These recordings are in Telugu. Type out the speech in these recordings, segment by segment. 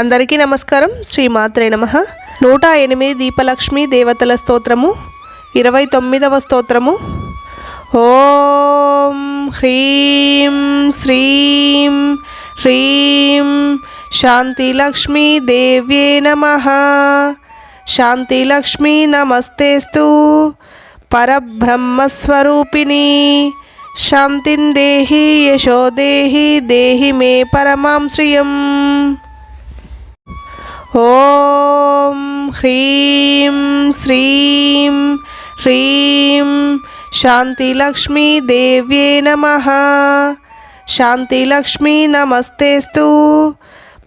అందరికీ నమస్కారం. శ్రీ మాత్రే నమ. నూట ఎనిమిది దీపలక్ష్మి దేవతల స్తోత్రము. ఇరవై తొమ్మిదవ స్తోత్రము. ఓం హ్రీం శ్రీం హ్రీం శాంతిలక్ష్మీ దేవ్యే నమ. శాంతిలక్ష్మీ నమస్తేస్తు పరబ్రహ్మస్వరూపిణి. శాంతిం దేహి యశో దేహి మే పరమాం శ్రియం ఓం హ్రీం శ్రీం హ్రీం శాంతిలక్ష్మీ దేవ్యే నమ. శాంతిలక్ష్మీ నమస్తేస్తు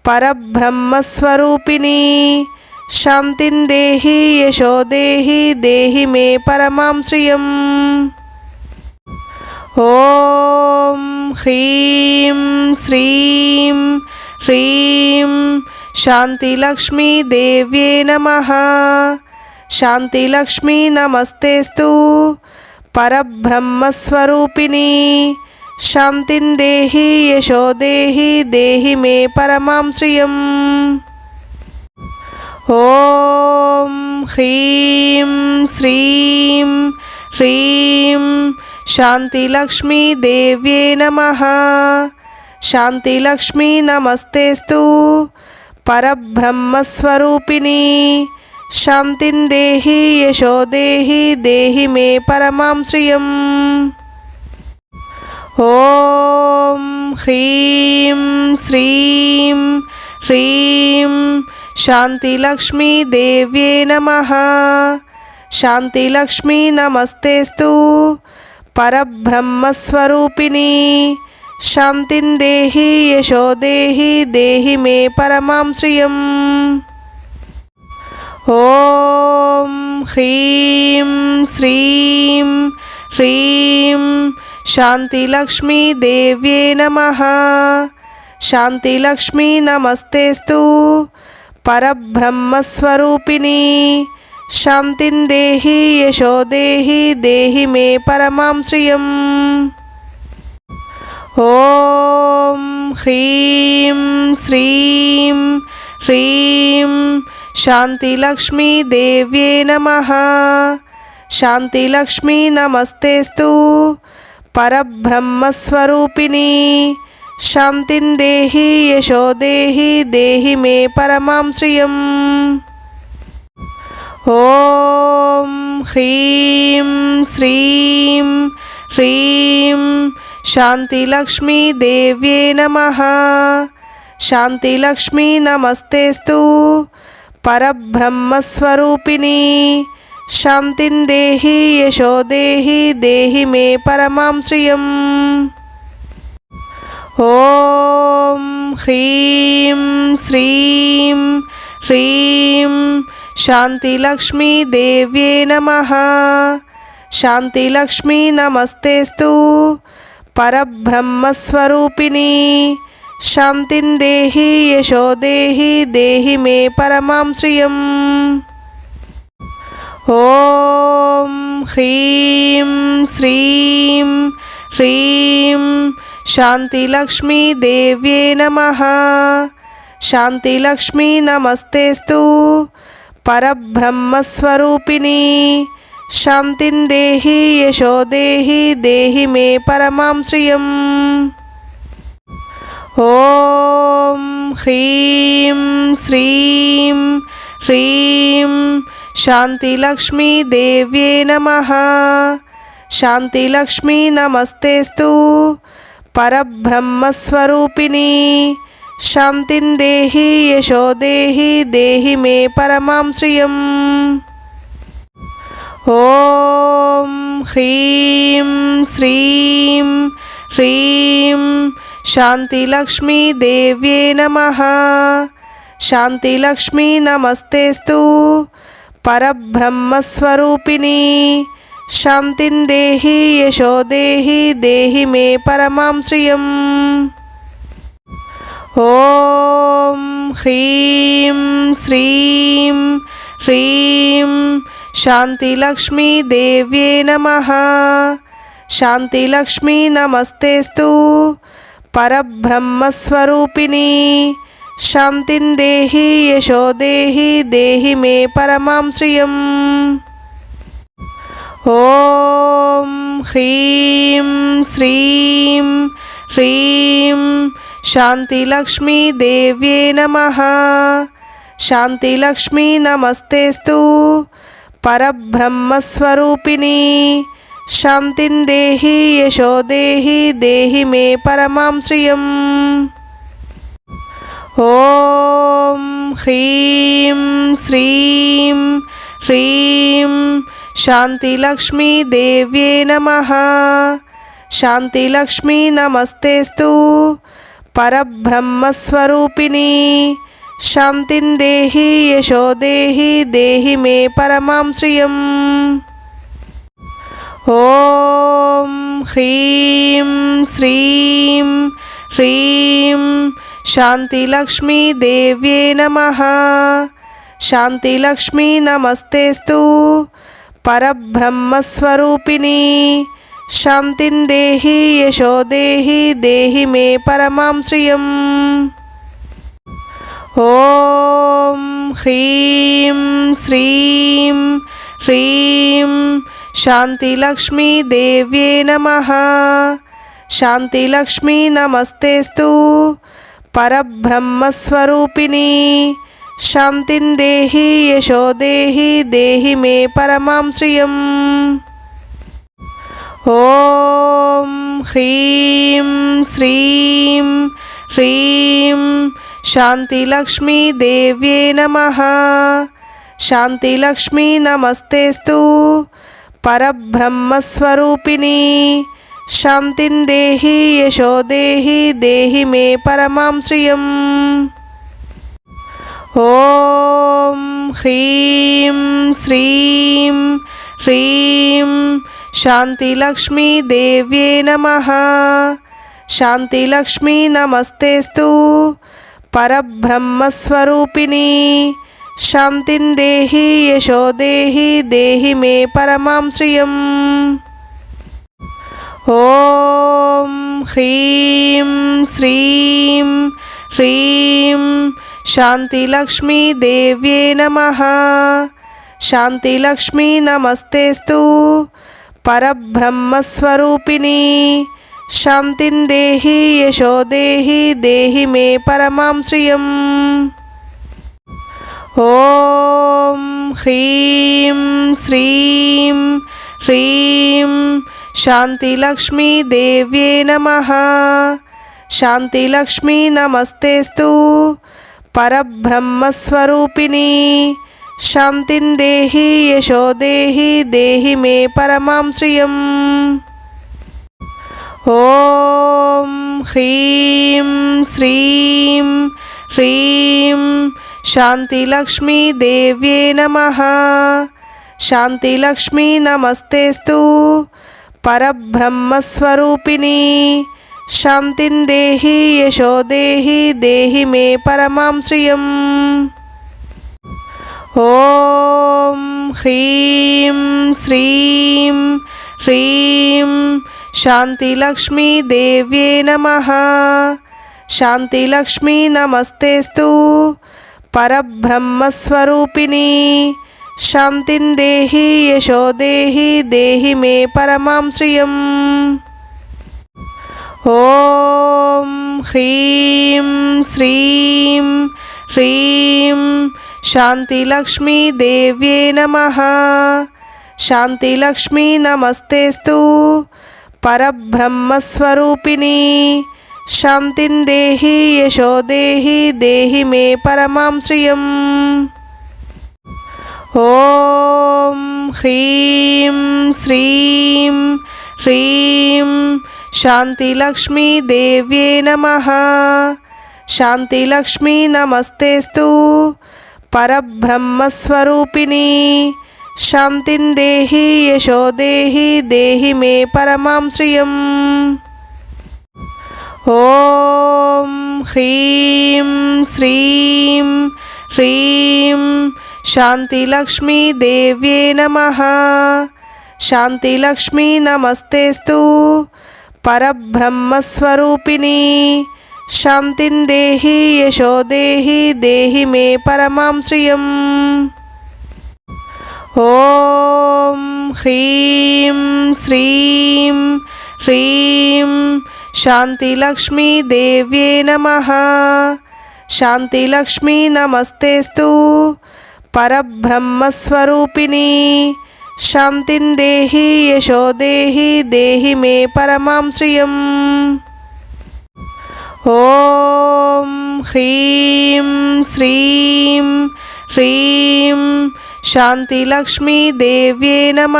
పరబ్రహ్మస్వరూపిణి. శాంతిం దేహి యశో దేహి దేహి మే పరమాం శ్రియం. ఓం హ్రీం శ్రీం హ్రీం శాంతిలక్ష్మీ దేవ్యే నమ. శాంతిలక్ష్మీ నమస్తేస్తు. పరబ్రహ్మస్వరూపిణి. శాంతిం దేహి యశో దేహి దేహి మే పరమాం శ్రియం. ఓం హ్రీం శ్రీం హ్రీం శాంతిలక్ష్మీ దేవ్యే నమ. శాంతిలక్ష్మీ నమస్తేస్తు. పరబ్రహ్మస్వరూపిణి శాంతిం దేహి యశో దేహి దేహి మే పరమాం శ్రియం ఓం హ్రీం శ్రీం హ్రీం శాంతిలక్ష్మీ దేవ్యే నమ శాంతిలక్ష్మీ నమస్తేస్తు పరబ్రహ్మస్వరూపిణి శాంతిం దేహి యశో దేహి దేహి మే పరమాం శ్రియం ఓం హ్రీం శ్రీం హ్రీం శాంతిలక్ష్మీ దేవ్యే నమ శాంతిలక్ష్మీ నమస్తేస్తు పరబ్రహ్మస్వరూపిణి శాంతిం దేహి యశో దేహి దేహి మే పరమాం శ్రియం ఓం హ్రీం శ్రీం హ్రీం శాంతిలక్ష్మీ దేవ్యే నమ. శాంతిలక్ష్మీ నమస్తేస్తు పరబ్రహ్మస్వరూపిణి. శాంతిం దేహి యశో దేహి దేహి మే పరమాం శ్రియం. ఓం హ్రీం శ్రీం హ్రీం శాంతిలక్ష్మీ దేవ్యే నమ. శాంతిలక్ష్మీ నమస్తేస్తు. పరబ్రహ్మస్వరూపిణి. శాంతిం దేహి యశో దేహి దేహి మే పరమాం శ్రియం. ఓం హ్రీం శ్రీం హ్రీం శాంతిలక్ష్మీ దేవ్యే నమ. శాంతిలక్ష్మీ నమస్తేస్తు. పరబ్రహ్మస్వరూపిణి శాంతిం దేహి యశో దేహి దేహి మే పరమాం శ్రియం ఓం హ్రీం శ్రీం హ్రీం శాంతిలక్ష్మీ దేవ్యే నమ శాంతిలక్ష్మీ నమస్తేస్తు పరబ్రహ్మస్వరూపిణి శాంతిం దేహి యశో దేహి దేహి మే పరమాం శ్రియం ఓం హ్రీం శ్రీం హ్రీం శాంతిలక్ష్మీ దేవ్యే నమ శాంతిలక్ష్మీ నమస్తేస్తు పరబ్రహ్మస్వరూపిణి శాంతిం దేహి యశో దేహి దేహి మే పరమాం శ్రియం ఓం హ్రీం శ్రీం హ్రీం శాంతిలక్ష్మీ దేవ్యే నమ. శాంతిలక్ష్మీ నమస్తేస్తు పరబ్రహ్మస్వరూపిణి. శాంతిం దేహి యశో దేహి దేహి మే పరమాం శ్రియం. ఓం హ్రీం శ్రీం హ్రీం శాంతిలక్ష్మీ దేవ్యే నమ శాంతిలక్ష్మీ నమస్తేస్తు పరబ్రహ్మస్వరూపిణి శాంతిం దేహి యశో దేహి దేహి మే పరమాం శ్రియం ఓం హ్రీం శ్రీం హ్రీం శాంతిలక్ష్మీ దేవ్యే నమ శాంతిలక్ష్మీ నమస్తేస్తు పరబ్రహ్మస్వరూపిణి శాంతిం దేహి యశో దేహి దేహి మే పరమాం శ్రియం ఓం హ్రీం శ్రీం హ్రీం శాంతిలక్ష్మీ దేవ్యే నమ శాంతిలక్ష్మీ నమస్తేస్తు పరబ్రహ్మస్వరూపిణి శాంతిం దేహి యశో దేహి దేహి మే పరమాం శ్రియం ఓం హ్రీం శ్రీం హ్రీం శాంతిలక్ష్మీ దేవ్యే నమ శాంతిలక్ష్మీ నమస్తేస్తు పరబ్రహ్మస్వరూపిణి శాంతిం దేహి యశో దేహి దేహి మే పరమాం శ్రియం ఓం హ్రీం శ్రీం హ్రీం శాంతిలక్ష్మీ దేవ్యే నమ. శాంతిలక్ష్మీ నమస్తేస్తు పరబ్రహ్మస్వరూపిణి. శాంతిం దేహి యశో దేహి దేహి మే పరమాం శ్రియం. ఓం హ్రీం శ్రీం హ్రీం శాంతిలక్ష్మీ దేవ్యే నమ. శాంతిలక్ష్మీ నమస్తేస్తు. పరబ్రహ్మస్వరూపిణి. శాంతిం దేహి యశో దేహి దేహి మే పరమాం శ్రియం. ఓం హ్రీం శ్రీం హ్రీం శాంతిలక్ష్మీ దేవ్యే నమ. శాంతిలక్ష్మీ నమస్తేస్తు. పరబ్రహ్మస్వరూపిణి శాంతిం దేహి యశో దేహి దేహి మే పరమాం శ్రియం ఓం హ్రీం శ్రీం హ్రీం శాంతిలక్ష్మీ దేవ్యే నమ శాంతిలక్ష్మీ నమస్తేస్తు పరబ్రహ్మస్వరూపిణి శాంతిం దేహి యశో దేహి దేహి మే పరమాం శ్రియం ఓం హ్రీం శ్రీం హ్రీం శాంతిలక్ష్మీ దేవ్యే నమ శాంతిలక్ష్మీ నమస్తేస్తు పరబ్రహ్మస్వరూపిణి శాంతిం దేహి యశో దేహి దేహి మే పరమాం శ్రియం ఓం హ్రీం శ్రీం హ్రీం శాంతిలక్ష్మీ దేవ్యే నమ. శాంతిలక్ష్మీ నమస్తేస్తు పరబ్రహ్మస్వరూపిణి. శాంతిం దేహి యశో దేహి దేహి మే పరమాం శ్రియం. ఓం హ్రీం శ్రీం హ్రీం శాంతిలక్ష్మీ దేవ్యే నమ శాంతిలక్ష్మీ నమస్తేస్తు పరబ్రహ్మస్వరూపిణి శాంతిం దేహి యశో దేహి దేహి మే పరమాం శ్రియం ఓం హ్రీం శ్రీం హ్రీం శాంతిలక్ష్మీ దేవ్యే నమ శాంతిలక్ష్మీ నమస్తేస్తు పరబ్రహ్మస్వరూపిణి. శాంతిం దేహి యశో దేహి దేహి మే పరమాం శ్రియం. ఓం హ్రీం శ్రీం హ్రీం శాంతిలక్ష్మీ దేవ్యే నమ. శాంతిలక్ష్మీ నమస్తేస్తు పరబ్రహ్మస్వరూపిణి. శాంతిం దేహి యశో దేహి దేహి మే పరమాం శ్రియం. ఓం హ్రీం శ్రీం హ్రీం శాంతిలక్ష్మీ దేవ్యే నమ. శాంతిలక్ష్మీ నమస్తేస్తు పరబ్రహ్మస్వరూపిణి. శాంతిం దేహి యశో దేహి దేహి మే పరమాం శ్రియం. ఓం హ్రీం శ్రీం హ్రీం శాంతిలక్ష్మీ దేవ్యే నమ. శాంతిలక్ష్మీ నమస్తేస్తు పరబ్రహ్మస్వరూపిణి. శాంతిం దేహి యశో దేహి దేహి మే పరమాం శ్రియం. ఓం హ్రీం శ్రీం హ్రీం శాంతిలక్ష్మీ దేవ్యే నమ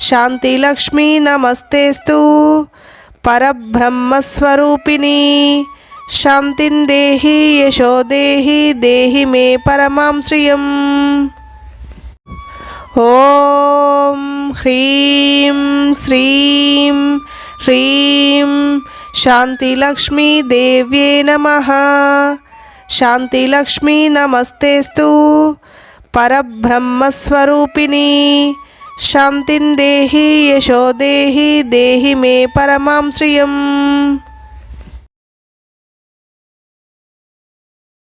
శాంతిలక్ష్మీ నమస్తేస్తు పరబ్రహ్మస్వరూపిణి శాంతిం దేహి యశో దేహి దేహి మే పరమాం శ్రియం ఓం హ్రీం శ్రీం హ్రీం శాంతిలక్ష్మీ దేవ్యే నమ శాంతిలక్ష్మీ నమస్తేస్తు పరబ్రహ్మస్వరూపిణి. శాంతిం దేహి యశో దేహి దేహి మే పరమాం శ్రియం